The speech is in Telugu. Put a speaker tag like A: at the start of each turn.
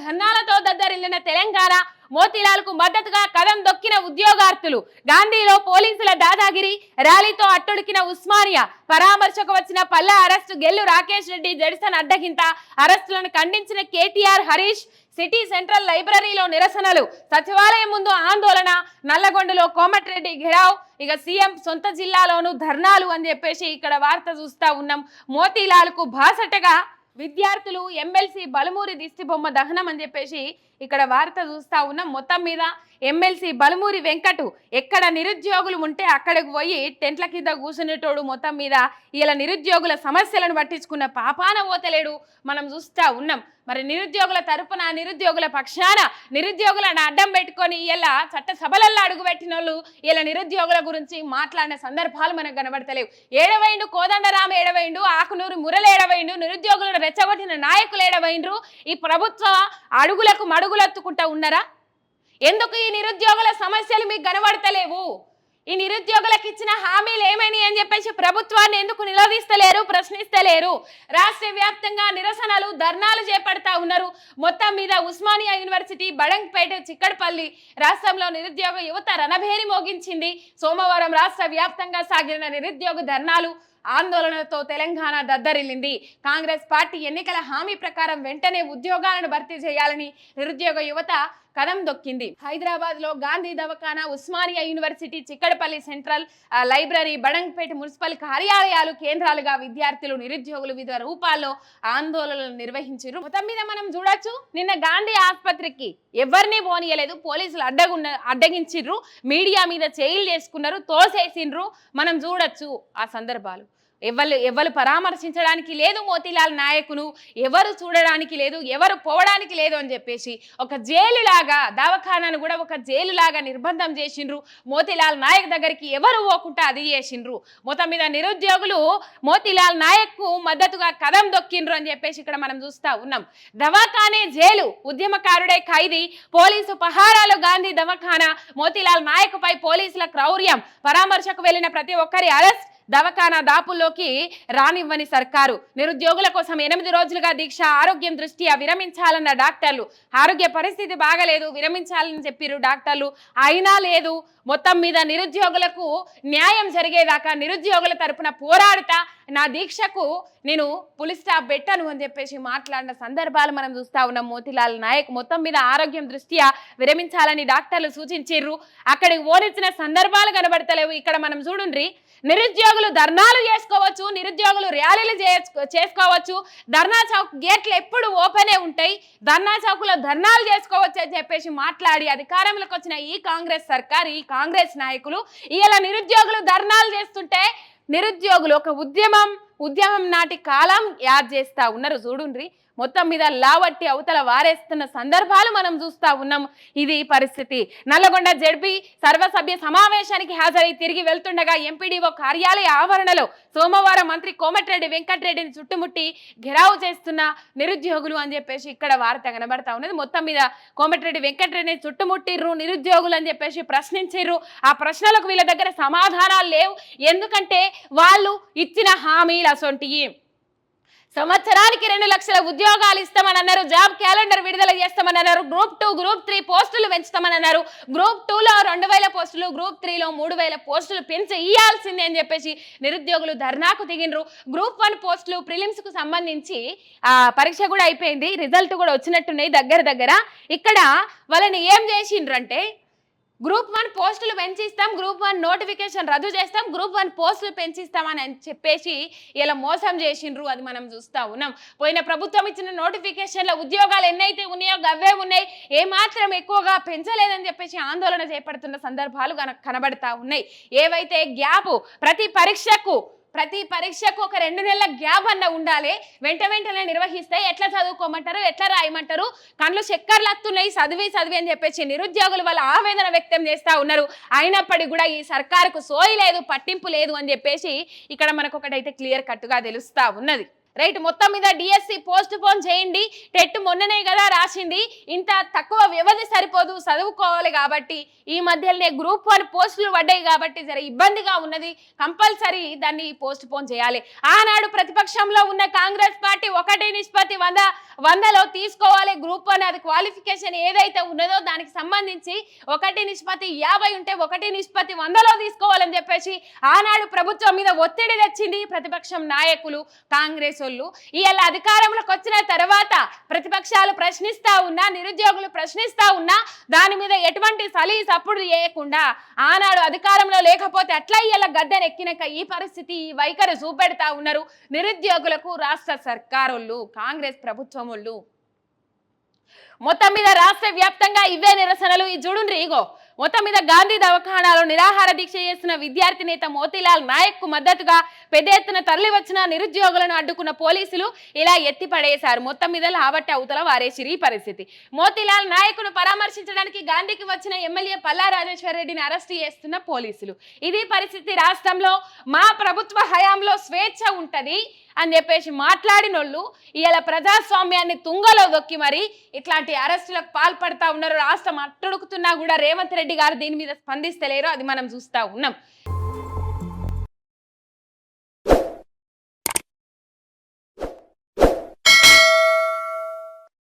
A: ధర్నాలతో దద్దరిల్లిన తెలంగాణ మోతీలాల్కు మద్దతుగా కదం దొక్కిన ఉద్యోగార్థులు గాంధీలో పోలీసుల దాదాగిరి ర్యాలీతో అట్టుడికిన ఉస్మానియా పరామర్శకు వచ్చిన పల్లె అరెస్టు గెల్లు రాకేష్ రెడ్డి జడిసన్ అడ్డగింత అరెస్టులను ఖండించిన కేటీఆర్ హరీష్ సిటీ సెంట్రల్ లైబ్రరీలో నిరసనలు సచివాలయం ముందు ఆందోళన నల్లగొండలో కోమటిరెడ్డి ఘిరావ్ ఇక సీఎం సొంత జిల్లాలోనూ ధర్నాలు అని చెప్పేసి ఇక్కడ వార్త చూస్తా ఉన్నాం. మోతీలాల్కు బాసటగా విద్యార్థులు ఎమ్మెల్సీ బలమూరి దిష్టి బొమ్మ దహనం అని చెప్పేసి ఇక్కడ వార్త చూస్తా ఉన్నాం. మొత్తం మీద ఎమ్మెల్సీ బలమూరి వెంకటు ఎక్కడ నిరుద్యోగులు ఉంటే అక్కడికి పోయి టెంట్ల కింద కూర్చునేటోడు మొత్తం మీద ఇలా నిరుద్యోగుల సమస్యలను పట్టించుకున్న పాపాన పోతలేడు మనం చూస్తా ఉన్నాం. మరి నిరుద్యోగుల తరపున నిరుద్యోగుల పక్షాన నిరుద్యోగులను అడ్డం పెట్టుకొని ఇలా చట్ట సభలల్లో అడుగుపెట్టిన వాళ్ళు ఇలా నిరుద్యోగుల గురించి మాట్లాడిన సందర్భాలు మనకు కనబడతలేవు. ఏడవైండు కోదండరామ ఏడవైండు ఆకునూరు మురళ ఏడవైండు నిరుద్యోగులను రెచ్చగొట్టిన నాయకులు ఏడవైండ్రు. ఈ ప్రభుత్వ అడుగులకు మడుగు మడుగులెత్తుకుంటా ఉన్నారా? ఎందుకు ఈ నిరుద్యోగుల సమస్యలు మీకు కనబడతలేవు? ఈ నిరుద్యోగులకు ఇచ్చిన హామీలు ఏమని అని చెప్పేసి ప్రభుత్వాన్ని ఎందుకు నిలదీస్తలేరు ప్రశ్నిస్తలేరు? రాష్ట్ర వ్యాప్తంగా నిరసనలు ధర్నాలు చేపడతా ఉన్నారు. మొత్తం మీద ఉస్మానియా యూనివర్సిటీ బడంగ్పేట చిక్కడపల్లి రాష్ట్రంలో నిరుద్యోగ యువత రణభేరి మోగించింది. సోమవారం రాష్ట్ర వ్యాప్తంగా సాగిన నిరుద్యోగ ధర్నాలు ఆందోళనతో తెలంగాణ దద్దరిల్లింది. కాంగ్రెస్ పార్టీ ఎన్నికల హామీ ప్రకారం వెంటనే ఉద్యోగాలను భర్తీ చేయాలని నిరుద్యోగ యువత కదం దొక్కింది. హైదరాబాద్లో గాంధీ దవాఖానా Osmania university Chikkadapally central library Badangpet municipal కార్యాలయాలు కేంద్రాలుగా విద్యార్థులు నిరుద్యోగులు వివిధ రూపాల్లో ఆందోళనలు నిర్వహించారు మొత్తం మీద మనం చూడొచ్చు నిన్న గాంధీ ఆసుపత్రికి ఎవరిని పోనీయలేదు పోలీసులు అడ్డగున్న అడ్డగించిర్రు మీడియా మీద చేయిలు చేసుకున్నారు తోసేసిండ్రు. మనం చూడొచ్చు ఆ సందర్భాలు. ఎవరు ఎవరు పరామర్శించడానికి లేదు మోతీలాల్ నాయకును ఎవరు చూడడానికి లేదు ఎవరు పోవడానికి లేదు అని చెప్పేసి ఒక జైలు లాగా దవాఖానాను కూడా ఒక జైలు లాగా నిర్బంధం చేసిండ్రు. మోతీలాల్ నాయక్ దగ్గరికి ఎవరు పోకుండా అది చేసిండ్రు. మొత్తం మీద నిరుద్యోగులు మోతీలాల్ నాయక్కు మద్దతుగా కదం దొక్కిండ్రు అని చెప్పేసి ఇక్కడ మనం చూస్తా ఉన్నాం. దవాఖానే జైలు ఉద్యమకారుడే ఖైదీ పోలీసు పహారాలు గాంధీ దవాఖానా మోతీలాల్ నాయక్ పై పోలీసుల క్రౌర్యం పరామర్శకు వెళ్ళిన ప్రతి ఒక్కరి అరెస్ట్ దవఖానా దాపుల్లోకి రానివ్వని సర్కారు. నిరుద్యోగుల కోసం ఎనిమిది రోజులుగా దీక్ష ఆరోగ్యం దృష్ట్యా విరమించాలన్న డాక్టర్లు. ఆరోగ్య పరిస్థితి బాగలేదు విరమించాలని చెప్పిరు డాక్టర్లు. అయినా లేదు మొత్తం మీద నిరుద్యోగులకు న్యాయం జరిగేదాకా నిరుద్యోగుల తరపున పోరాడుతా నా దీక్షకు నేను పులి స్టాప్ పెట్టను అని చెప్పేసి మాట్లాడిన సందర్భాలు మనం చూస్తా ఉన్నాం. మోతిలాల్ నాయక్ మొత్తం మీద ఆరోగ్యం దృష్ట్యా విరమించాలని డాక్టర్లు సూచించారు అక్కడికి ఓనిచ్చిన సందర్భాలు కనబడతలేవు. ఇక్కడ మనం చూడండి నిరుద్యోగులు ధర్నాలు చేసుకోవచ్చు నిరుద్యోగులు ర్యాలీలు చేసుకోవచ్చు. ధర్నా చౌక్ గేట్లు ఎప్పుడు ఓపెనే ఉంటాయి. ధర్నా చౌక్లో ధర్నాలు చేసుకోవచ్చు అని చెప్పేసి మాట్లాడి అధికారంలోకి వచ్చిన ఈ కాంగ్రెస్ సర్కార్ ఈ కాంగ్రెస్ నాయకులు ఇలా నిరుద్యోగులు ధర్నాలు చేస్తుంటే నిరుద్యోగులు ఒక ఉద్యమం ఉద్యమం నాటి కాలం యాద్ చేస్తా ఉన్నారు. చూడుండ్రి మొత్తం మీద లావట్టి అవతల వారేస్తున్న సందర్భాలు మనం చూస్తా ఉన్నాం. ఇది పరిస్థితి. నల్లగొండ జడ్పీ సర్వసభ్య సమావేశానికి హాజరై తిరిగి వెళ్తుండగా ఎంపీడీఓ కార్యాలయ ఆవరణలో సోమవారం మంత్రి కోమటిరెడ్డి వెంకటరెడ్డిని చుట్టుముట్టి ఘెరావు చేస్తున్న నిరుద్యోగులు అని చెప్పేసి ఇక్కడ వార్త కనబడతా ఉన్నది. మొత్తం మీద కోమటిరెడ్డి వెంకటరెడ్డిని చుట్టుముట్టిర్రు నిరుద్యోగులు అని చెప్పేసి ప్రశ్నించిర్రు. ఆ ప్రశ్నలకు వీళ్ళ దగ్గర సమాధానాలు లేవు. ఎందుకంటే వాళ్ళు ఇచ్చిన హామీల అసొంటివి సంవత్సరానికి రెండు లక్షల ఉద్యోగాలు ఇస్తామని అన్నారు జాబ్ క్యాలెండర్ విడుదల చేస్తామని అన్నారు గ్రూప్ టూ గ్రూప్ త్రీ పోస్టులు పెంచుతామని అన్నారు. గ్రూప్ టూలో రెండు వేల పోస్టులు గ్రూప్ త్రీలో మూడు వేల పోస్టులు పెంచి ఇయ్యాల్సిందే అని చెప్పేసి నిరుద్యోగులు ధర్నాకు దిగినరు. గ్రూప్ వన్ పోస్టులు ప్రిలిమ్స్కు సంబంధించి పరీక్ష కూడా అయిపోయింది. రిజల్ట్ కూడా వచ్చినట్టున్నాయి దగ్గర దగ్గర. ఇక్కడ వాళ్ళని ఏం చేసిండ్రు అంటే గ్రూప్ వన్ పోస్టులు పెంచిస్తాం గ్రూప్ వన్ నోటిఫికేషన్ రద్దు చేస్తాం గ్రూప్ వన్ పోస్టులు పెంచిస్తామని అని చెప్పేసి ఇలా మోసం చేసిండ్రు అది మనం చూస్తా ఉన్నాం. పోయిన ప్రభుత్వం ఇచ్చిన నోటిఫికేషన్ల ఉద్యోగాలు ఎన్నైతే ఉన్నాయో అవే ఉన్నాయి. ఏ మాత్రం ఎక్కువగా పెంచలేదని చెప్పేసి ఆందోళన చేపడుతున్న సందర్భాలు కన కనబడతా ఉన్నాయి. ఏవైతే గ్యాప్ ప్రతి పరీక్షకు ప్రతి పరీక్షకు ఒక రెండు నెలల గ్యాప్ అన్న ఉండాలి. వెంట వెంటనే నిర్వహిస్తే ఎట్లా చదువుకోమంటారు ఎట్లా రాయమంటారు? కళ్ళు చక్కర్లు వస్తున్నాయి చదివి చదివి అని చెప్పేసి నిరుద్యోగులు వాళ్ళ ఆవేదన వ్యక్తం చేస్తూ ఉన్నారు. అయినప్పటికీ కూడా ఈ సర్కారుకు సోయి లేదు పట్టింపు లేదు అని చెప్పేసి ఇక్కడ మనకు ఒకటైతే క్లియర్ కట్టుగా తెలుస్తూ ఉన్నది. రైట్ మొత్తం మీద డిఎస్సి పోస్ట్ పోన్ చేయండి. టెట్ మొన్ననే కదా రాసింది. ఇంత తక్కువ వ్యవధి సరిపోదు చదువుకోవాలి కాబట్టి. ఈ మధ్యలోనే గ్రూప్ వన్ పోస్టులు పడ్డాయి కాబట్టి జర ఇబ్బందిగా ఉన్నది. కంపల్సరీ దాన్ని పోస్ట్ పోన్ చేయాలి. ఆనాడు ప్రతిపక్షంలో ఉన్న కాంగ్రెస్ పార్టీ ఒకటి నిష్పత్తి. వంద వందలో తీసుకోవాలి గ్రూప్ వన్ అది క్వాలిఫికేషన్ ఏదైతే ఉన్నదో దానికి సంబంధించి ఒకటి నిష్పత్తి యాభై ఉంటే ఒకటి నిష్పత్తి వందలో తీసుకోవాలని చెప్పేసి ఆనాడు ప్రభుత్వం మీద ఒత్తిడి తెచ్చింది ప్రతిపక్షం నాయకులు కాంగ్రెస్ వాళ్ళు ఇవాళ అధికారంలోకి వచ్చిన తర్వాత ప్రతిపక్షాలు ప్రశ్నిస్తా ఉన్నా నిరుద్యోగులు ప్రశ్నిస్తా ఉన్నా దాని మీద ఎటువంటి సలీ సప్పుడు చేయకుండా ఆనాడు అధికారంలో లేకపోతే అట్లా ఇవాళ గద్దెనెక్కినాక ఈ పరిస్థితి ఈ వైఖరి చూపెడతా ఉన్నారు నిరుద్యోగులకు రాష్ట్ర సర్కారోళ్ళు కాంగ్రెస్ ప్రభుత్వం మొత్తం మీద రాష్ట్ర వ్యాప్తంగా ఇవే నిరసనలు. ఈ చూడుండ్రి ఇగో మొత్తం మీద గాంధీ దవాఖానాలో నిరాహార దీక్ష చేస్తున్న విద్యార్థి నేత మోతీలాల్ నాయక్కు మద్దతుగా పెద్ద ఎత్తున తరలి వచ్చిన నిరుద్యోగులను అడ్డుకున్న పోలీసులు ఇలా ఎత్తి పడేశారు మొత్తం మీద లాబట్టి అవతల వారేసిరి ఈ పరిస్థితి. మోతీలాల్ నాయకును పరామర్శించడానికి గాంధీకి వచ్చిన ఎమ్మెల్యే పల్లా రాజేశ్వర రెడ్డిని అరెస్ట్ చేస్తున్న పోలీసులు. ఇది పరిస్థితి రాష్ట్రంలో మా ప్రభుత్వ హయాంలో స్వేచ్ఛ ఉంటది అని చెప్పేసి మాట్లాడినోళ్ళు ఇలా ప్రజాస్వామ్యాన్ని తుంగలో దొక్కి మరి ఇట్లాంటి అరెస్టులకు పాల్పడతా ఉన్నారు. రాష్ట్రం అట్టుడుకుతున్నా కూడా రేవంత్ రెడ్డి గారు దీని మీద స్పందిస్తలేరు అది మనం చూస్తూ ఉన్నాం.